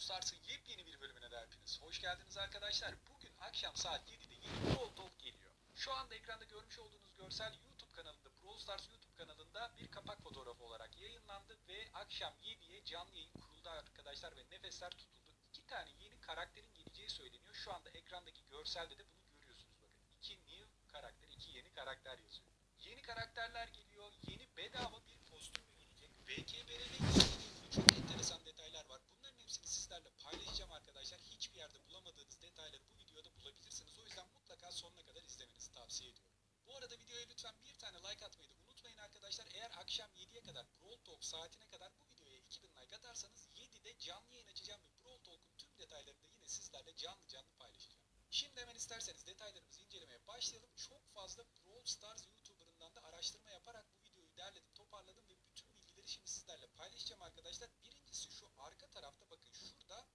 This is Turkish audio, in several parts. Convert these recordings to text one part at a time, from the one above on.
Stars'ın yepyeni bir bölümüne de hepiniz hoş geldiniz arkadaşlar. Bugün akşam saat 7'de yeni Brawl Talk geliyor. Şu anda ekranda görmüş olduğunuz görsel YouTube kanalında, Brawl Stars YouTube kanalında bir kapak fotoğrafı olarak yayınlandı ve akşam 7'ye canlı yayın kuruldu arkadaşlar ve nefesler tutuldu. İki tane yeni karakterin geleceği söyleniyor. Şu anda ekrandaki görselde de bunu görüyorsunuz bakın. İki new karakter, iki yeni karakter yazıyor. Yeni karakterler geliyor, yeni bedava bir kostüm gelecek. İlgili çok enteresan detaylar var. Bunların hepsini sizlerle paylaşacağım arkadaşlar. Hiçbir yerde bulamadığınız detayları bu videoda bulabilirsiniz. O yüzden mutlaka sonuna kadar izlemenizi tavsiye ediyorum. Bu arada videoya lütfen bir tane like atmayı da unutmayın arkadaşlar. Eğer akşam 7'ye kadar Brawl Talk saatine kadar bu videoya 2000 like atarsanız 7'de canlı yayın açacağım ve Brawl Talk'un tüm detaylarını da yine sizlerle canlı canlı paylaşacağım. Şimdi hemen isterseniz detaylarımızı incelemeye başlayalım. Çok fazla Brawl Stars YouTuber'ından da araştırma yaparak bu videoyu derledim, toparladım ve bütün bilgileri şimdi sizlerle paylaşacağım arkadaşlar. Birincisi şu arka tarafta bakın şurada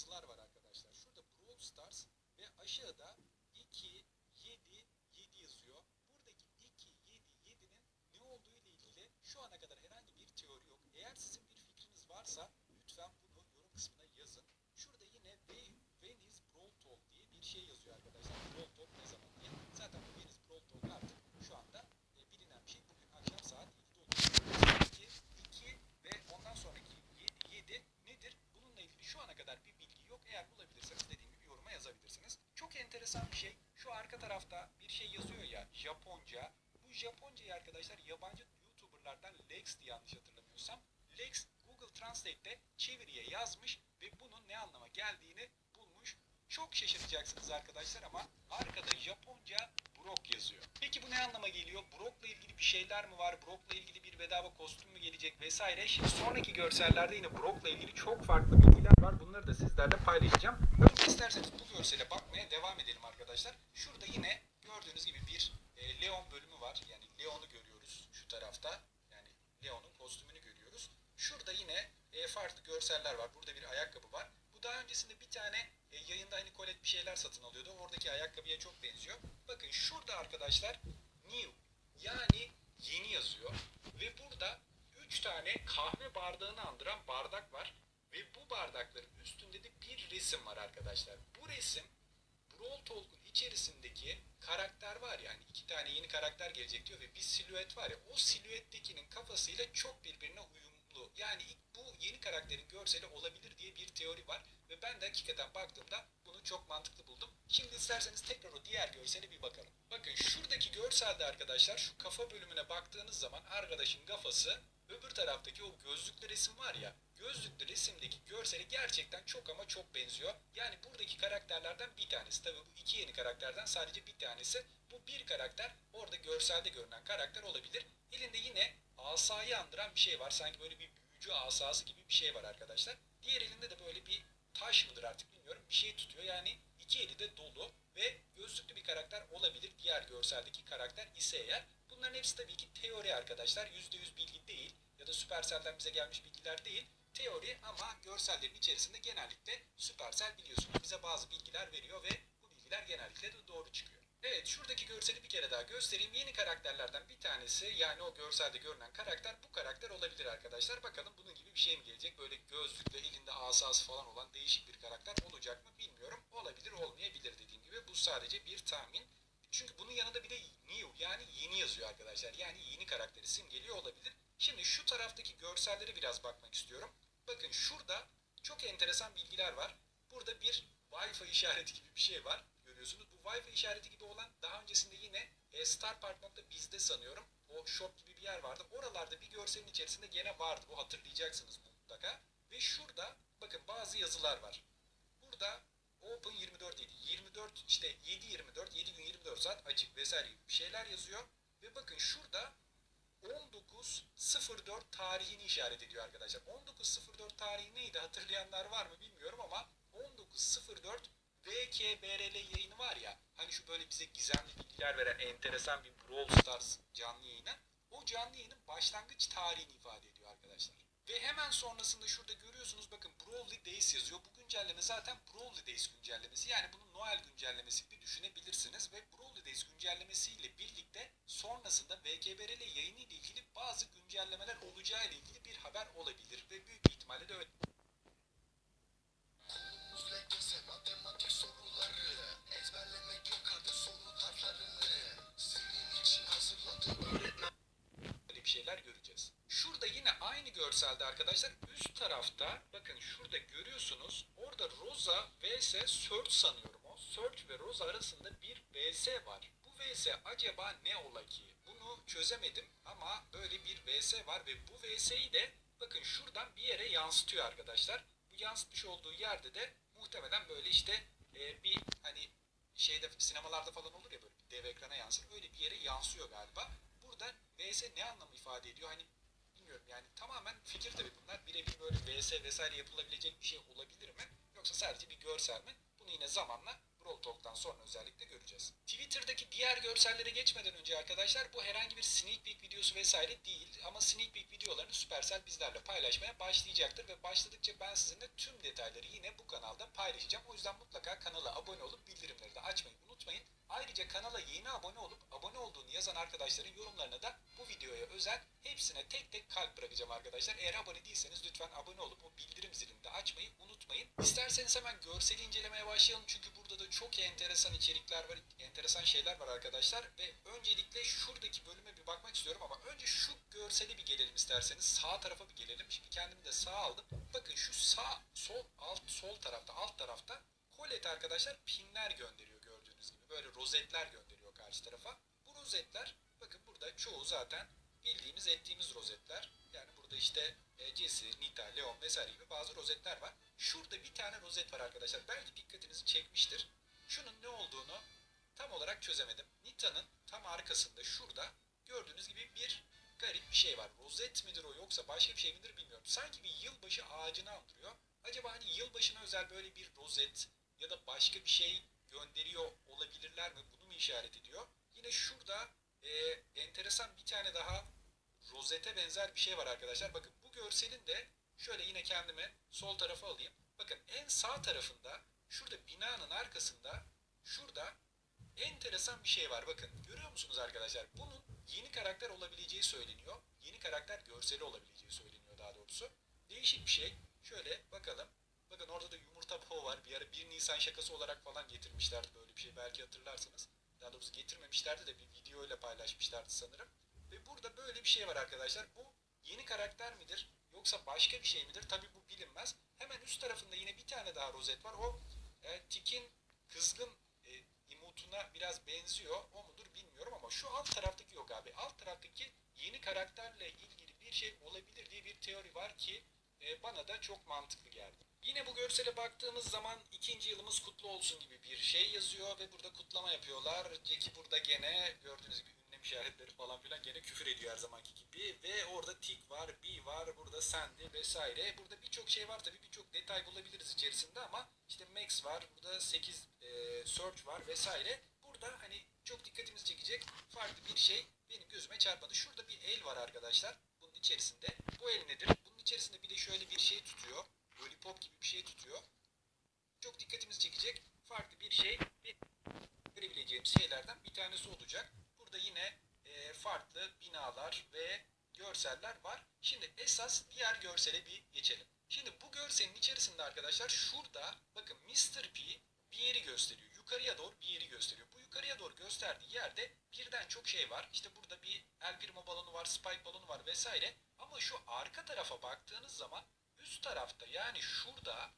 yazılar var arkadaşlar. Şurada Brawl Stars ve aşağıda 2, 7, 7 yazıyor. Buradaki 2, 7, 7'nin ne olduğu ile ilgili şu ana kadar herhangi bir teori yok. Eğer sizin bir fikriniz varsa lütfen bunu yorum kısmına yazın. Şurada yine Ve- Venice Brawl Talk diye bir şey yazıyor arkadaşlar. Brawl Talk ne zaman diye. Zaten bu Venice Brawl Talk artık şu anda e, bilinen bir şey. Bugün akşam saat 7'de olacak. 2, 2 ve ondan sonraki 7, 7 nedir? Bununla ilgili şu ana kadar bir bilgi yok. Eğer bulabilirseniz dediğim gibi yoruma yazabilirsiniz. Çok enteresan bir şey. Şu arka tarafta bir şey yazıyor ya Japonca. Bu Japoncayı arkadaşlar yabancı YouTuber'lardan Lex diye yanlış hatırlamıyorsam. Lex Google Translate'te çeviriye yazmış ve bunun ne anlama geldiğini. Çok şaşıracaksınız arkadaşlar ama arkada Japonca Brock yazıyor. Peki bu ne anlama geliyor? Brock'la ilgili bir şeyler mi var? Brock'la ilgili bir bedava kostüm mü gelecek vesaire? Şimdi sonraki görsellerde yine Brock'la ilgili çok farklı bilgiler var. Bunları da sizlerle paylaşacağım. Önce isterseniz bu görsele bakmaya devam edelim arkadaşlar. Şurada yine gördüğünüz gibi bir e, Leon bölümü var. Yani Leon'u görüyoruz şu tarafta. Yani Leon'un kostümünü görüyoruz. Şurada yine e, farklı görseller var. Burada bir ayakkabı var. Daha öncesinde bir tane e, yayında hani Colette bir şeyler satın alıyordu. Oradaki ayakkabıya çok benziyor. Bakın şurada arkadaşlar new yani yeni yazıyor. Ve burada 3 tane kahve bardağını andıran bardak var. Ve bu bardakların üstünde de bir resim var arkadaşlar. Bu resim Brawl Talk'un içerisindeki karakter var yani iki tane yeni karakter gelecek diyor ve bir silüet var ya o silüettekinin kafasıyla çok birbirine uyumlu. Yani ilk bu yeni karakterin görseli olabilir diye bir teori var ve ben de hakikaten baktığımda bunu çok mantıklı buldum. Şimdi isterseniz tekrar o diğer görsele bir bakalım. Bakın şuradaki görselde arkadaşlar şu kafa bölümüne baktığınız zaman arkadaşın kafası öbür taraftaki o gözlüklü resim var ya gözlüklü resimdeki görseli gerçekten çok ama çok benziyor. Yani buradaki karakterlerden bir tanesi. Tabii bu iki yeni karakterden sadece bir tanesi. Bu bir karakter orada görselde görünen karakter olabilir. Elinde andıran bir şey var. Sanki böyle bir büyücü asası gibi bir şey var arkadaşlar. Diğer elinde de böyle bir taş mıdır artık bilmiyorum. Bir şey tutuyor. Yani iki eli de dolu ve gözlüklü bir karakter olabilir. Diğer görseldeki karakter ise eğer. Bunların hepsi tabii ki teori arkadaşlar. %100 bilgi değil ya da Supercell'den bize gelmiş bilgiler değil teori ama görsellerin içerisinde genellikle Supercell biliyorsunuz bize bazı bilgiler veriyor ve bu bilgiler genellikle de doğru çıkıyor. Evet şuradaki görseli bir kere daha göstereyim. Yeni karakterlerden bir tanesi yani o görselde görünen karakter bu karakter olabilir arkadaşlar. Bakalım bunun gibi bir şey mi gelecek? Böyle gözlükle elinde asası falan olan değişik bir karakter olacak mı bilmiyorum. Olabilir olmayabilir dediğim gibi. Bu sadece bir tahmin. Çünkü bunun yanında bir de new yani yeni yazıyor arkadaşlar. Yani yeni karakteri simgeliyor olabilir. Şimdi şu taraftaki görsellere biraz bakmak istiyorum. Bakın şurada çok enteresan bilgiler var. Burada bir Wi-Fi işareti gibi bir şey var. Görüyorsunuz. Bu Wi-Fi işareti gibi olan daha öncesinde yine e, Star Park bizde sanıyorum. O shop gibi bir yer vardı. Oralarda bir görselin içerisinde gene vardı. Bu hatırlayacaksınız mutlaka. Ve şurada bakın bazı yazılar var. Burada Open 24 7. 24 işte 7 24 7 gün 24 saat açık vesaire gibi bir şeyler yazıyor. Ve bakın şurada 19.04 tarihini işaret ediyor arkadaşlar. 19.04 tarihi neydi hatırlayanlar var mı bilmiyorum ama 19.04 VKBRL yayını var ya hani şu böyle bize gizemli bilgiler veren enteresan bir Brawl Stars canlı yayını o canlı yayının başlangıç tarihini ifade ediyor arkadaşlar. Ve hemen sonrasında şurada görüyorsunuz bakın Brawley Days yazıyor. Bu güncelleme zaten Brawley Days güncellemesi. Yani bunu Noel güncellemesi gibi düşünebilirsiniz. Ve Brawley Days güncellemesiyle birlikte sonrasında VKBRL yayını ile ilgili bazı güncellemeler olacağı ile ilgili bir haber olabilir. Ve büyük ihtimalle de öyle. Görselde arkadaşlar üst tarafta bakın şurada görüyorsunuz orada Rosa vs Search sanıyorum o. Search ve Rosa arasında bir vs var. Bu vs acaba ne ola ki? Bunu çözemedim ama böyle bir vs var ve bu vs'yi de bakın şuradan bir yere yansıtıyor arkadaşlar. Bu yansıtmış olduğu yerde de muhtemelen böyle işte e, bir hani şeyde sinemalarda falan olur ya böyle dev ekrana yansır. Öyle bir yere yansıyor galiba. Burada vs ne anlamı ifade ediyor? Hani bilmiyorum yani tamamen fikir tabii bunlar. Birebir böyle vs vesaire yapılabilecek bir şey olabilir mi? Yoksa sadece bir görsel mi? Bunu yine zamanla Brawl Talk'tan sonra özellikle göreceğiz. Twitter'daki diğer görsellere geçmeden önce arkadaşlar bu herhangi bir sneak peek videosu vesaire değil ama sneak peek videolarını Supercell bizlerle paylaşmaya başlayacaktır ve başladıkça ben sizinle tüm detayları yine bu kanalda paylaşacağım. O yüzden mutlaka kanala abone olup bildirimleri de açmayı unutmayın. Ayrıca kanala yeni abone olup abone olduğunu yazan arkadaşların yorumlarına da bu videoya özel hepsine tek tek kalp bırakacağım arkadaşlar. Eğer abone değilseniz lütfen abone olup o bildirim zilini de açmayı unutmayın. İsterseniz hemen görseli incelemeye başlayalım çünkü burada da çok enteresan içerikler var, enteresan şeyler var arkadaşlar ve öncelikle şuradaki bölüme bir bakmak istiyorum ama önce şu görsele bir gelelim isterseniz sağ tarafa bir gelelim. Şimdi kendimi de sağa aldım. Bakın şu sağ, sol, alt, sol tarafta, alt tarafta Colette arkadaşlar pinler gönderiyor gördüğünüz gibi. Böyle rozetler gönderiyor karşı tarafa. Bu rozetler bakın burada çoğu zaten bildiğimiz ettiğimiz rozetler. Yani burada işte e, Jesse, Nita, Leon vesaire gibi bazı rozetler var. Şurada bir tane rozet var arkadaşlar. Belki dikkatinizi çekmiştir. Şunun ne olduğunu tam olarak çözemedim. Nita'nın tam arkasında şurada gördüğünüz gibi bir garip bir şey var. Rozet midir o yoksa başka bir şey midir bilmiyorum. Sanki bir yılbaşı ağacını andırıyor. Acaba hani yılbaşına özel böyle bir rozet ya da başka bir şey gönderiyor olabilirler mi? Bunu mu işaret ediyor? Yine şurada e, enteresan bir tane daha rozete benzer bir şey var arkadaşlar. Bakın bu görselin de şöyle yine kendimi sol tarafa alayım. Bakın en sağ tarafında şurada binanın arkasında şurada enteresan bir şey var. Bakın görüyor musunuz arkadaşlar? Bunun yeni karakter olabileceği söyleniyor. Yeni karakter görseli olabileceği söyleniyor daha doğrusu. Değişik bir şey. Şöyle bakalım. Bakın orada da yumurta po var. Bir ara 1 Nisan şakası olarak falan getirmişlerdi böyle bir şey. Belki hatırlarsınız. Daha doğrusu getirmemişlerdi de bir video ile paylaşmışlardı sanırım. Ve burada böyle bir şey var arkadaşlar. Bu yeni karakter midir? Yoksa başka bir şey midir? Tabi bu bilinmez. Hemen üst tarafında yine bir tane daha rozet var. O e, Tik'in kızgın e, emotuna biraz benziyor. O mudur bilmiyorum ama şu alt taraftaki yok abi. Alt taraftaki yeni karakterle ilgili bir şey olabilir diye bir teori var ki e, bana da çok mantıklı geldi. Yine bu görsele baktığımız zaman ikinci yılımız kutlu olsun gibi bir şey yazıyor ve burada kutlama yapıyorlar. Jackie burada gene gördüğünüz gibi işaretleri falan filan gene küfür ediyor her zamanki gibi. Ve orada tik var, B var, burada Sandy vesaire. Burada birçok şey var tabii birçok detay bulabiliriz içerisinde ama işte Max var, burada 8 e, Search var vesaire. Burada hani çok dikkatimizi çekecek farklı bir şey benim gözüme çarpmadı. Şurada bir el var arkadaşlar bunun içerisinde. Bu el nedir? Bunun içerisinde bir de şöyle bir şey tutuyor. Lollipop gibi bir şey tutuyor. Çok dikkatimizi çekecek farklı bir şey ve görebileceğimiz şeylerden bir tanesi olacak. Burada yine e, farklı binalar ve görseller var. Şimdi esas diğer görsele bir geçelim. Şimdi bu görselin içerisinde arkadaşlar şurada bakın Mr. P bir yeri gösteriyor. Yukarıya doğru bir yeri gösteriyor. Bu yukarıya doğru gösterdiği yerde birden çok şey var. İşte burada bir El Primo balonu var, Spike balonu var vesaire. Ama şu arka tarafa baktığınız zaman üst tarafta yani şurada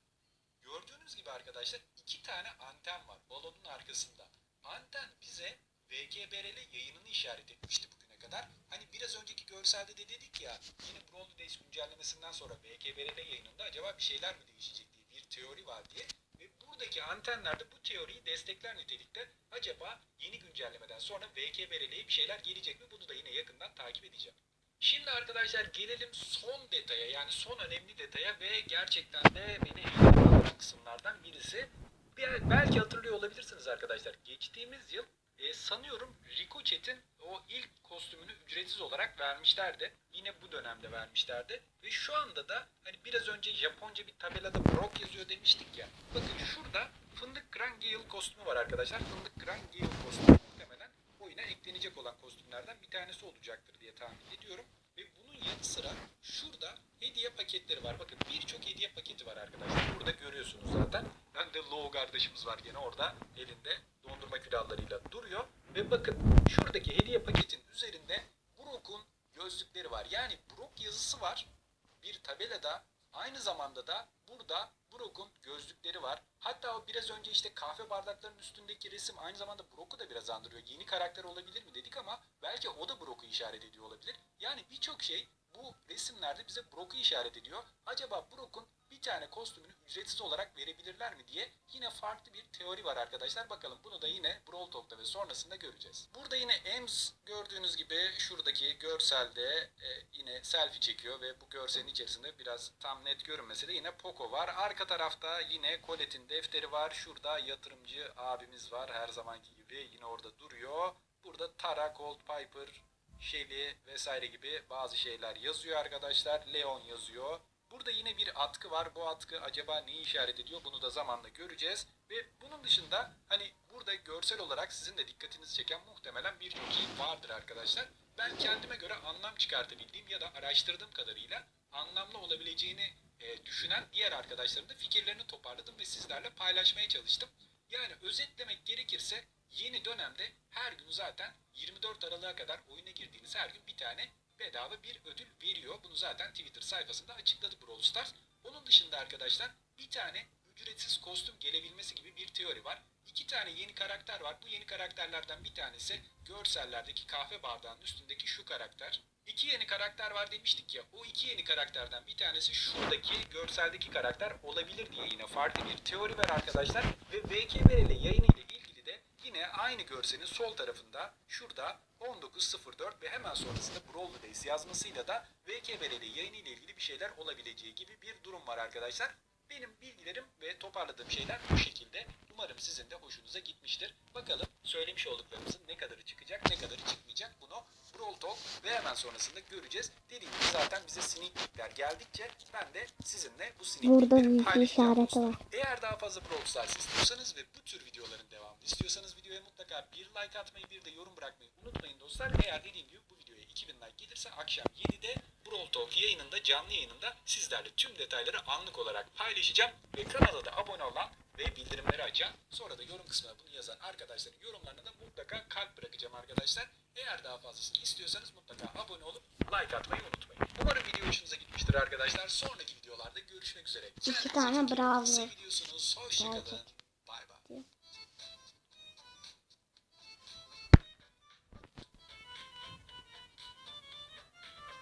gördüğünüz gibi arkadaşlar iki tane anten var balonun arkasında. Anten bize VGBRL yayınını işaret etmişti kadar. Hani biraz önceki görselde de dedik ya yeni Brawl Days güncellemesinden sonra VGBRL yayınında acaba bir şeyler mi değişecek diye bir teori var diye. Ve buradaki antenler de bu teoriyi destekler nitelikte. Acaba yeni güncellemeden sonra VGBRL'ye bir şeyler gelecek mi? Bunu da yine yakından takip edeceğim. Şimdi arkadaşlar gelelim son detaya yani son önemli detaya ve gerçekten de beni heyecanlandıran kısımlardan birisi. Bir- belki hatırlıyor olabilirsiniz arkadaşlar. Geçtiğimiz yıl e, sanıyorum Rico Chat'in o ilk kostümünü ücretsiz olarak vermişlerdi. Yine bu dönemde vermişlerdi. Ve şu anda da hani biraz önce Japonca bir tabelada Brock yazıyor demiştik ya. Bakın şurada Fındık Grand Gale kostümü var arkadaşlar. Fındık Grand Gale kostümü muhtemelen oyuna eklenecek olan kostümlerden bir tanesi olacaktır diye tahmin ediyorum. Ve bunun yanı sıra şurada hediye paketleri var. Bakın birçok hediye paketi var arkadaşlar. Burada görüyorsunuz zaten. Ben de Low kardeşimiz var gene orada elinde dondurma. Ve bakın şuradaki hediye paketin üzerinde Brock'un gözlükleri var. Yani Brock yazısı var. bir tabelada aynı zamanda da burada Brock'un gözlükleri var. Hatta o biraz önce işte kahve bardaklarının üstündeki resim aynı zamanda Brock'u da biraz andırıyor. Yeni karakter olabilir mi dedik ama belki o da Brock'u işaret ediyor olabilir. Yani birçok şey resimlerde bize Brock'u işaret ediyor. Acaba Brock'un bir tane kostümünü ücretsiz olarak verebilirler mi diye yine farklı bir teori var arkadaşlar. Bakalım bunu da yine Brawl Talk'ta ve sonrasında göreceğiz. Burada yine Ems gördüğünüz gibi şuradaki görselde e, yine selfie çekiyor ve bu görselin içerisinde biraz tam net görünmese de yine Poco var. Arka tarafta yine Colette'in defteri var. Şurada yatırımcı abimiz var her zamanki gibi yine orada duruyor. Burada Tara, Cold Piper, Shelly vesaire gibi bazı şeyler yazıyor arkadaşlar. Leon yazıyor. Burada yine bir atkı var. Bu atkı acaba neyi işaret ediyor? Bunu da zamanla göreceğiz. Ve bunun dışında hani burada görsel olarak sizin de dikkatinizi çeken muhtemelen birçok şey vardır arkadaşlar. Ben kendime göre anlam çıkartabildiğim ya da araştırdığım kadarıyla anlamlı olabileceğini e, düşünen diğer arkadaşlarım da fikirlerini toparladım ve sizlerle paylaşmaya çalıştım. Yani özetlemek gerekirse yeni dönemde her gün zaten 24 Aralık'a kadar oyuna girdiğiniz her gün bir tane bedava bir ödül veriyor. Bunu zaten Twitter sayfasında açıkladı Brawl Stars. Onun dışında arkadaşlar bir tane ücretsiz kostüm gelebilmesi gibi bir teori var. İki tane yeni karakter var. Bu yeni karakterlerden bir tanesi görsellerdeki kahve bardağının üstündeki şu karakter. İki yeni karakter var demiştik ya. O iki yeni karakterden bir tanesi şuradaki görseldeki karakter olabilir diye yine farklı bir teori var arkadaşlar. Ve VKBR ile yayını ile ilgili de yine aynı görselin sol tarafında şurada 19.04 ve hemen sonrasında Brawl Days yazmasıyla da VKBR ile yayını ile ilgili bir şeyler olabileceği gibi bir durum var arkadaşlar. Benim bilgilerim ve toparladığım şeyler bu şekilde. Umarım sizin de hoşunuza gitmiştir. Bakalım söylemiş olduklarımızın ne kadarı çıkacak, ne kadarı çıkmayacak bunu Brawl Talk ve hemen sonrasında göreceğiz. Dediğim gibi zaten bize sneak peekler geldikçe ben de sizinle bu sneak Burada peekleri büyük bir paylaşacağım var. Eğer daha fazla Brawl Stars istiyorsanız ve bu tür videoların devamını istiyorsanız videoya mutlaka bir like atmayı bir de yorum bırakmayı unutmayın dostlar. Eğer dediğim gibi bu videoya 2000 like gelirse akşam 7'de Brawl Talk yayınında canlı yayınında sizlerle tüm detayları anlık olarak paylaşacağım. Ve kanala da ve bildirimleri açan sonra da yorum kısmına bunu yazan arkadaşların yorumlarına da mutlaka kalp bırakacağım arkadaşlar. Eğer daha fazlasını istiyorsanız mutlaka abone olup like atmayı unutmayın. Umarım video hoşunuza gitmiştir arkadaşlar. Sonraki videolarda görüşmek üzere. İki Kendinize tane bravo. Seviyorsunuz. Hoşçakalın.